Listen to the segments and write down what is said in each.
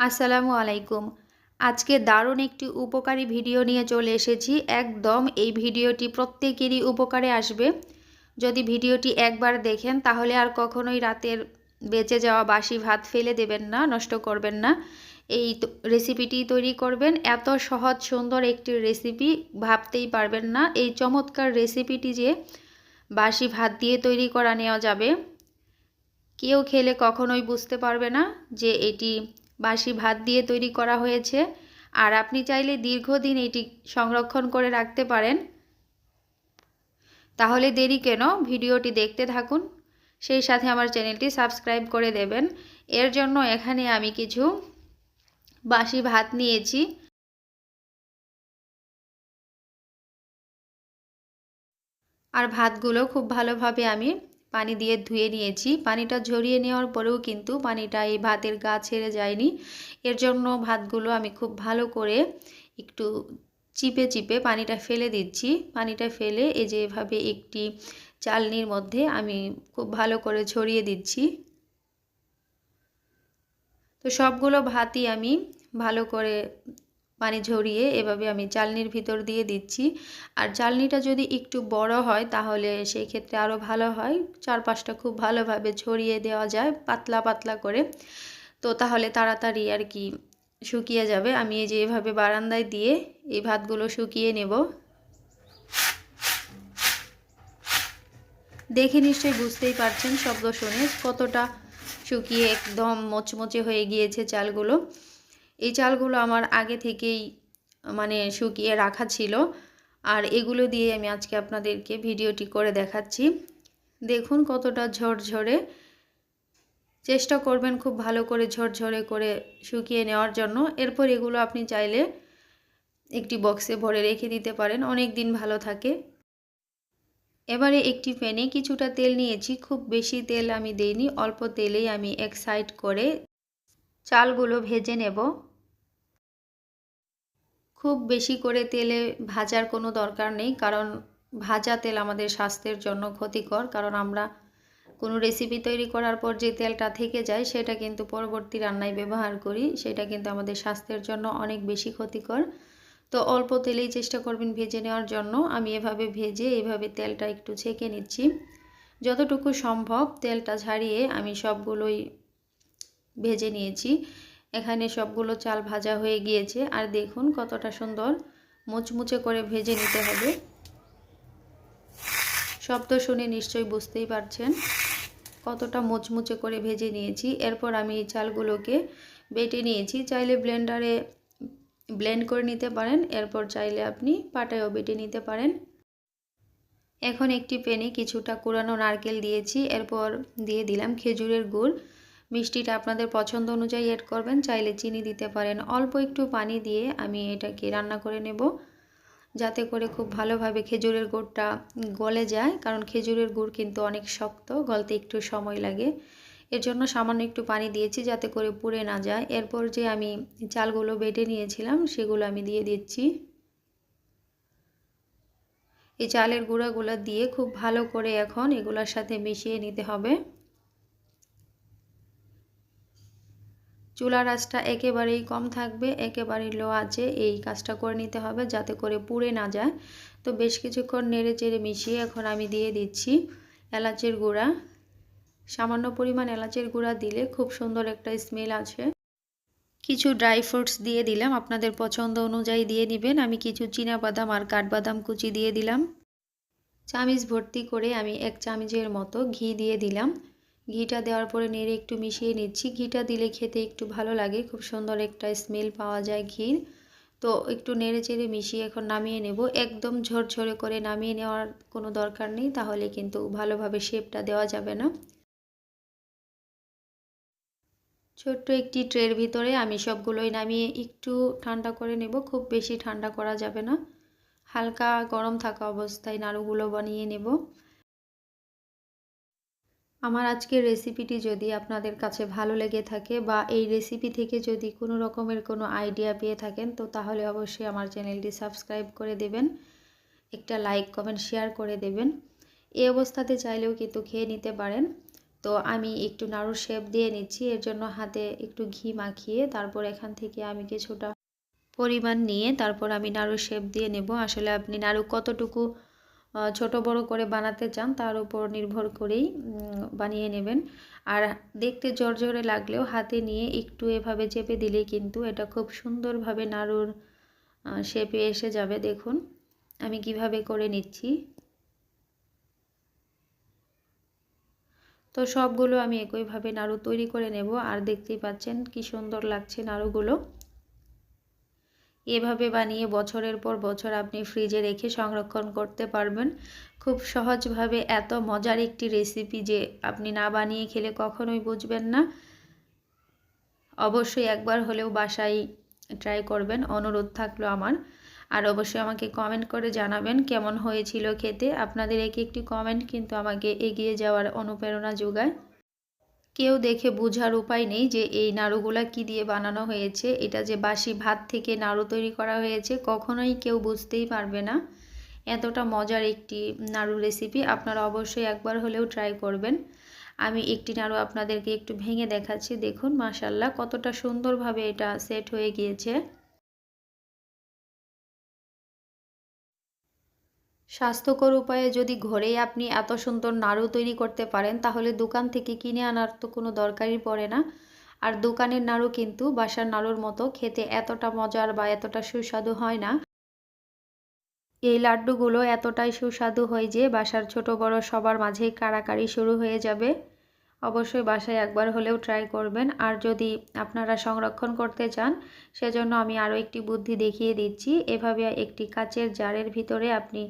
আসসালামু আলাইকুম। আজকে দারুণ একটি উপকারী ভিডিও নিয়ে চলে এসেছি। একদম এই ভিডিওটি প্রত্যেকেরই উপকারে আসবে। যদি ভিডিওটি একবার দেখেন, তাহলে আর কখনোই রাতের বেঁচে যাওয়া বাসি ভাত ফেলে দেবেন না, নষ্ট করবেন না। এই রেসিপিটি তৈরি করবেন। এত সহজ, সুন্দর একটি রেসিপি ভাবতেই পারবেন না। এই চমৎকার রেসিপিটি যে বাসি ভাত দিয়ে তৈরি করা নেওয়া যাবে, কেউ খেলে কখনোই বুঝতে পারবে না যে এটি বাসি ভাত দিয়ে তৈরি করা হয়েছে। আর আপনি চাইলে দীর্ঘদিন এটি সংরক্ষণ করে রাখতে পারেন। তাহলে দেরি কেন? ভিডিওটি দেখতে থাকুন। সেই সাথে আমার চ্যানেলটি সাবস্ক্রাইব করে দেবেন। এর জন্য এখানে আমি কিছু বাসি ভাত নিয়েছি। আর ভাতগুলো খুব ভালোভাবে আমি পানি দিয়ে ধুয়ে নিয়েছি। পানিটা ঝরিয়ে নেওয়ার পরেও কিন্তু পানিটা এই ভাতের গা ছেড়ে যায়নি। এর জন্য ভাতগুলো আমি খুব ভালো করে একটু চিপে চিপে পানিটা ফেলে দিচ্ছি। পানিটা ফেলে এই যে এভাবে একটি চালনির মধ্যে আমি খুব ভালো করে ছড়িয়ে দিচ্ছি। তো সবগুলো ভাতই আমি ভালো করে পানি ঝরিয়ে এভাবে আমি চালনির ভিতর দিয়ে দিচ্ছি। আর চালনিটা যদি একটু বড় হয় তাহলে সেই ক্ষেত্রে আরও ভালো হয়। চারপাশটা খুব ভালোভাবে ছড়িয়ে দেওয়া যায় পাতলা পাতলা করে। তো তাহলে তাড়াতাড়ি আর কি শুকিয়ে যাবে। আমি এই যে এভাবে বারান্দায় দিয়ে এই ভাতগুলো শুকিয়ে নেব। দেখে নিশ্চয়ই বুঝতেই পারছেন শব্দ শুনে কতটা শুকিয়ে একদম মচমচে হয়ে গিয়েছে চালগুলো। এই চালগুলো আমার আগে থেকেই মানে শুকিয়ে রাখা ছিল। আর এগুলো দিয়ে আমি আজকে আপনাদেরকে ভিডিওটি করে দেখাচ্ছি। দেখুন কতটা ঝরঝরে। চেষ্টা করবেন খুব ভালো করে ঝরঝরে করে শুকিয়ে নেওয়ার জন্য। এরপর এগুলো আপনি চাইলে একটি বক্সে ভরে রেখে দিতে পারেন। অনেক দিন ভালো থাকে। এবারে একটি প্যানে কিছুটা তেল নিয়েছি। খুব বেশি তেল আমি দেইনি, অল্প তেলেই আমি এক সাইড করে চালগুলো ভেজে নেব। খুব বেশি করে তেলে ভাজার কোনো দরকার নেই, কারণ ভাজা তেল আমাদের স্বাস্থ্যের জন্য ক্ষতিকর। কারণ আমরা কোনো রেসিপি তৈরি করার পর যে তেলটা থেকে যায়, সেটা কিন্তু পরবর্তী রান্নায় ব্যবহার করি, সেটা কিন্তু আমাদের স্বাস্থ্যের জন্য অনেক বেশি ক্ষতিকর। তো অল্প তেলেই চেষ্টা করবেন ভেজে নেওয়ার জন্য। আমি এভাবে ভেজে, এভাবে তেলটা একটু ছেঁকে নিচ্ছি। যতটুকু সম্ভব তেলটা ঝাড়িয়ে আমি সবগুলোই ভেজে নিয়েছি। এখানে সবগুলো চাল ভাজা হয়ে গিয়েছে। আর দেখুন কতটা সুন্দর মুচমুচে করে ভেজে নিতে হবে। শব্দ শুনে নিশ্চয়ই বুঝতেই পারছেন কতটা মুচমুচে করে ভেজে নিয়েছি। এরপর আমি এই চালগুলোকে বেটে নিয়েছি। চাইলে ব্লেন্ডারে ব্লেন্ড করে নিতে পারেন। এরপর চাইলে আপনি পাটায়ও বেটে নিতে পারেন। এখন একটি পেনে কিছুটা কুড়ানো নারকেল দিয়েছি। এরপর দিয়ে দিলাম খেজুরের গুড়। মিষ্টিটা আপনাদের পছন্দ অনুযায়ী অ্যাড করবেন, চাইলে চিনি দিতে পারেন। অল্প একটু পানি দিয়ে আমি এটাকে রান্না করে নেব, যাতে করে খুব ভালোভাবে খেজুরের গুড়টা গলে যায়, কারণ খেজুরের গুড় কিন্তু অনেক শক্ত, গলতে একটু সময় লাগে। এর জন্য সামান্য একটু পানি দিয়েছি যাতে করে পুড়ে না যায়। এরপর যে আমি চালগুলো বেটে নিয়েছিলাম, সেগুলো আমি দিয়ে দিচ্ছি। এই চালের গুঁড়াগুলো দিয়ে খুব ভালো করে এখন এগুলোর সাথে মিশিয়ে নিতে হবে। চুলার আঁচটা একেবারেই কম থাকবে, একেবারেই লো আছে এই কাজটা করে নিতে হবে যাতে করে পুড়ে না যায়। তো বেশ কিছুক্ষণ নেড়ে চেড়ে মিশিয়ে এখন আমি দিয়ে দিচ্ছি এলাচের গুঁড়া। সামান্য পরিমাণ এলাচের গুঁড়া দিলে খুব সুন্দর একটা স্মেল আছে কিছু ড্রাই ফ্রুটস দিয়ে দিলাম, আপনাদের পছন্দ অনুযায়ী দিয়ে নেবেন। আমি কিছু বাদাম আর কাঠবাদাম কুচি দিয়ে দিলাম। চামিচ ভর্তি করে আমি এক চামিচের মতো ঘি দিয়ে দিলাম। ঘিটা দেওয়ার পরে নেড়ে একটু মিশিয়ে নিচ্ছি। ঘিটা দিলে খেতে একটু ভালো লাগে, খুব সুন্দর একটা স্মেল পাওয়া যায় ঘির। তো একটু নেড়ে চেড়ে মিশিয়ে এখন নামিয়ে নেব। একদম ঝরঝরে করে নামিয়ে নেওয়ার কোনো দরকার নেই, তাহলে কিন্তু ভালোভাবে শেপটা দেওয়া যাবে না। ছোট্ট একটি ট্রের ভিতরে আমি সবগুলোই নামিয়ে একটু ঠান্ডা করে নেব, খুব বেশি ঠান্ডা করা যাবে না। হালকা গরম থাকা অবস্থায় নাড়ুগুলো বানিয়ে নেব। আমার আজকের রেসিপিটি যদি আপনাদের কাছে ভালো লেগে থাকে বা এই রেসিপি থেকে যদি কোনো রকমের কোনো আইডিয়া পেয়ে থাকেন, তো তাহলে অবশ্যই আমার চ্যানেলটি সাবস্ক্রাইব করে দেবেন, একটা লাইক কমেন্ট শেয়ার করে দেবেন। এই অবস্থাতে চাইলেও কিন্তু খেয়ে নিতে পারেন। তো আমি একটু নাড়ু শেপ দিয়ে নিচ্ছি, এর জন্য হাতে একটু ঘি মাখিয়ে তারপর এখান থেকে আমি কিছুটা পরিমাণ নিয়ে তারপর আমি নাড়ু শেপ দিয়ে নেব। আসলে আপনি নাড়ু কতটুকু ছোট বড় করে বানাতে চান, তার উপর নির্ভর করেই বানিয়ে নেবেন। আর দেখতে জর্জরে লাগলেও হাতে নিয়ে একটু এভাবে চেপে দিলেই কিন্তু এটা খুব সুন্দরভাবে নাড়ুর শেপে এসে যাবে। দেখুন, আমি কীভাবে করে নিচ্ছি। তো সবগুলো আমি একইভাবে নাড়ু তৈরি করে নেব। আর দেখতেই পাচ্ছেন কি সুন্দর লাগছে নাড়ুগুলো। এভাবে বানিয়ে বছরের পর বছর আপনি ফ্রিজে রেখে সংরক্ষণ করতে পারবেন। খুব সহজভাবে এত মজার একটি রেসিপি যে আপনি না বানিয়ে খেলে কখনোই বুঝবেন না। অবশ্যই একবার হলেও বাসায় ট্রাই করবেন, অনুরোধ থাকল আমার। আর অবশ্যই আমাকে কমেন্ট করে জানাবেন কেমন হয়েছিল খেতে। আপনাদের এক একটি কমেন্ট কিন্তু আমাকে এগিয়ে যাওয়ার অনুপ্রেরণা যোগায়। কেউ দেখে বোঝার উপায় নেই যে এই নাড়ুগুলা কি দিয়ে বানানো হয়েছে। এটা যে বাসি ভাত থেকে নাড়ু তৈরি করা হয়েছে, কখনোই কেউ বুঝতেই পারবে না। এতটা মজার একটি নাড়ু রেসিপি আপনারা অবশ্যই একবার হলেও ট্রাই করবেন। আমি একটি নাড়ু আপনাদেরকে একটু ভেঙে দেখাচ্ছি, দেখুন মাশাল্লাহ কতটা সুন্দরভাবে এটা সেট হয়ে গিয়েছে। স্বাস্থ্যকর উপায়ে যদি ঘরেই আপনি এত সুন্দর নাড়ু তৈরি করতে পারেন, তাহলে দোকান থেকে কিনে আনার তো কোনো দরকারই পড়ে না। আর দোকানের নাড়ু কিন্তু বাসার নাড়ুর মতো খেতে এতটা মজার বা এতটা সুস্বাদু হয় না। এই লাড্ডুগুলো এতটাই সুস্বাদু হয় যে বাসার ছোট বড় সবার মাঝেই কাড়াকাড়ি শুরু হয়ে যাবে। অবশ্যই বাসায় একবার হলেও ট্রাই করবেন। আর যদি আপনারা সংরক্ষণ করতে চান, সেজন্য আমি আরও একটি বুদ্ধি দেখিয়ে দিচ্ছি। এভাবে একটি কাচের জারের ভিতরে আপনি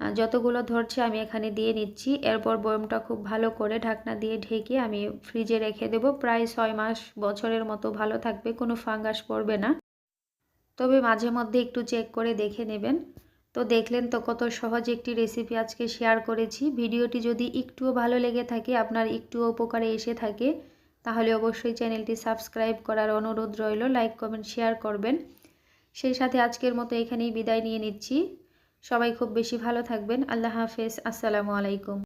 যতগুলো ধরছে আমি এখানে দিয়ে নিচ্ছি। এরপর বয়মটা খুব ভালো করে ঢাকনা দিয়ে ঢেকে আমি ফ্রিজে রেখে দেব। প্রায় ছয় মাস, বছরের মতো ভালো থাকবে, কোনো ফাঙ্গাস পড়বে না। তবে মাঝে মধ্যে একটু চেক করে দেখে নেবেন। তো দেখলেন তো কত সহজ একটি রেসিপি আজকে শেয়ার করেছি। ভিডিওটি যদি একটুও ভালো লেগে থাকে, আপনার একটুও উপকারে এসে থাকে, তাহলে অবশ্যই চ্যানেলটি সাবস্ক্রাইব করার অনুরোধ রইল, লাইক, কমেন্ট, শেয়ার করবেন। সেই সাথে আজকের মতো এখানেই বিদায় নিয়ে নিচ্ছি। সবাই খুব বেশি ভালো থাকবেন। আল্লাহ হাফেজ। আসসালামু আলাইকুম।